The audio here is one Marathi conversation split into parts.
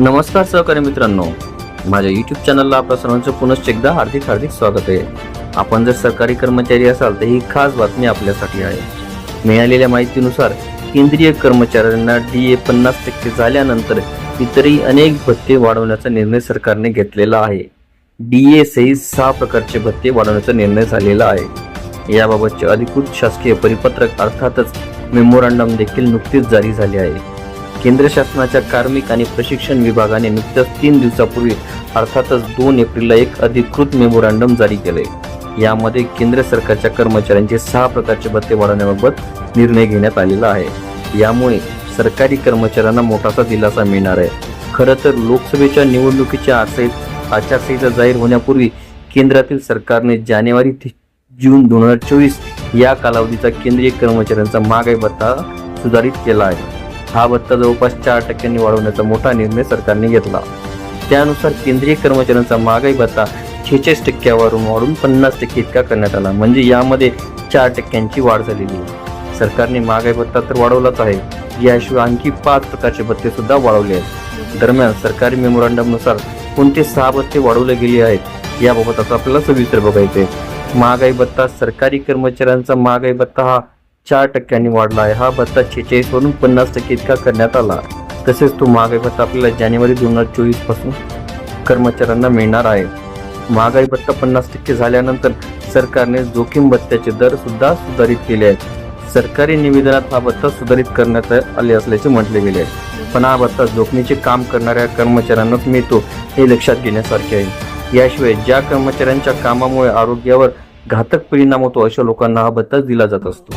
नमस्कार सहकारी मित्रांनो. माझ्या यूट्यूब चॅनलला आपल्या सर्वांचं पुनश्च एकदा हार्दिक हार्दिक स्वागत आहे. आपण जर सरकारी कर्मचारी असाल तर ही खास बातमी आपल्यासाठी आहे. मिळालेल्या माहितीनुसार केंद्रीय कर्मचाऱ्यांना डी ए पन्नास टक्के झाल्यानंतर इतरही अनेक भत्ते वाढवण्याचा निर्णय सरकारने घेतलेला आहे. डी ए सहित सहा प्रकारचे भत्ते वाढवण्याचा निर्णय झालेला आहे. याबाबतचे अधिकृत शासकीय परिपत्रक अर्थातच मेमोरंडम देखील नुकतीच जारी झाले आहे. केंद्र शासनाच्या कार्मिक आणि प्रशिक्षण विभागाने नुकत्याच तीन दिवसापूर्वी अर्थातच दोन एप्रिलला एक अधिकृत मेमोरँडम जारी केले यामध्ये केंद्र सरकारच्या कर्मचाऱ्यांचे सहा प्रकारचे भत्ते वाढवण्याबाबत निर्णय घेण्यात आलेला आहे. यामुळे सरकारी कर्मचाऱ्यांना मोठासा दिलासा मिळणार आहे. खरं तर लोकसभेच्या निवडणुकीच्या आचार आचारसंहिता जाहीर होण्यापूर्वी केंद्रातील सरकारने जानेवारी ते जून दोन हजार चोवीस या कालावधीचा केंद्रीय कर्मचाऱ्यांचा महागाई भत्ता सुधारित केला आहे. हा भत्ता जवळपास चार टक्क्यांनी वाढवण्याचा मोठा निर्णय सरकारने घेतला. त्यानुसार केंद्रीय कर्मचाऱ्यांचा महागाई भत्ता छेचाळीस टक्क्यावरून वाढून पन्नास टक्के इतका करण्यात आला. म्हणजे यामध्ये चार टक्क्यांची वाढ झालेली आहे. सरकारने महागाई भत्ता तर वाढवलाच आहे. याशिवाय आणखी पाच प्रकारचे भत्ते सुद्धा वाढवले आहेत. दरम्यान सरकारी मेमोरंडमनुसार कोणते सहा भत्ते वाढवले गेले आहेत याबाबत आता आपल्याला सविस्तर बघायचे महागाई भत्ता सरकारी कर्मचाऱ्यांचा महागाई भत्ता हा चार टक्क्यांनी वाढला आहे. हा भत्ता छेचाळीसवरून पन्नास टक्के इतका करण्यात आला. तसेच तो महागाई भत्ता आपल्याला जानेवारी दोन हजार चोवीसपासून कर्मचाऱ्यांना मिळणार आहे. महागाई भत्ता पन्नास टक्के झाल्यानंतर सरकारने जोखीम भत्त्याचे दर सुद्धा सुधारित केले आहेत. सरकारी निवेदनात हा भत्ता सुधारित करण्यात आले असल्याचे म्हटले गेले आहे. पण हा भत्ता जोखमीचे काम करणाऱ्या कर्मचाऱ्यांनाच मिळतो हे लक्षात घेण्यासारखे आहे. याशिवाय ज्या कर्मचाऱ्यांच्या कामामुळे आरोग्यावर घातक परिणाम होतो अशा लोकांना हा भत्ता दिला जात असतो.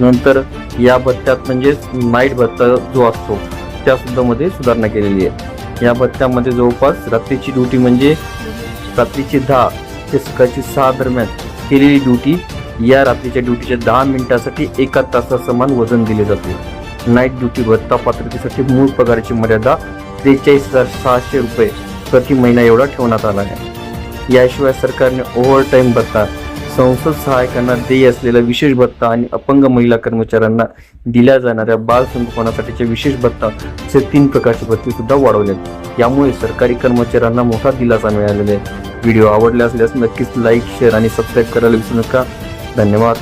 नंतर या भत्त्यात म्हणजे नाईट भत्ता जो असतो त्या सुद्धा मध्ये सुधारणा केलेली आहे. या भत्त्यामध्ये जवळपास रात्रीची ड्युटी म्हणजे रात्रीची दहा ते सकाळची सहा दरम्यान केलेली ड्युटी या रात्रीच्या ड्युटीच्या दहा मिनिटासाठी एका तासासमान वजन दिले जाते. नाईट ड्युटी भत्ता पात्रतेसाठी मूळ पगाराची मर्यादा त्रेचाळीस हजार सहाशे रुपये प्रति महिना एवढा ठेवण्यात आला आहे. याशिवाय सरकारने ओव्हर टाईम भत्ता संसद सहायकांना देय असलेला विशेष भत्ता आणि अपंग महिला कर्मचाऱ्यांना दिल्या जाणाऱ्या बाल संगोपनासाठीचे विशेष भत्ता असे तीन प्रकारचे भत्ते सुद्धा वाढवले यामुळे सरकारी कर्मचाऱ्यांना मोठा दिलासा मिळालेला आहे. व्हिडिओ आवडले असल्यास नक्कीच लाईक शेअर आणि सबस्क्राईब करायला विसरू नका. धन्यवाद.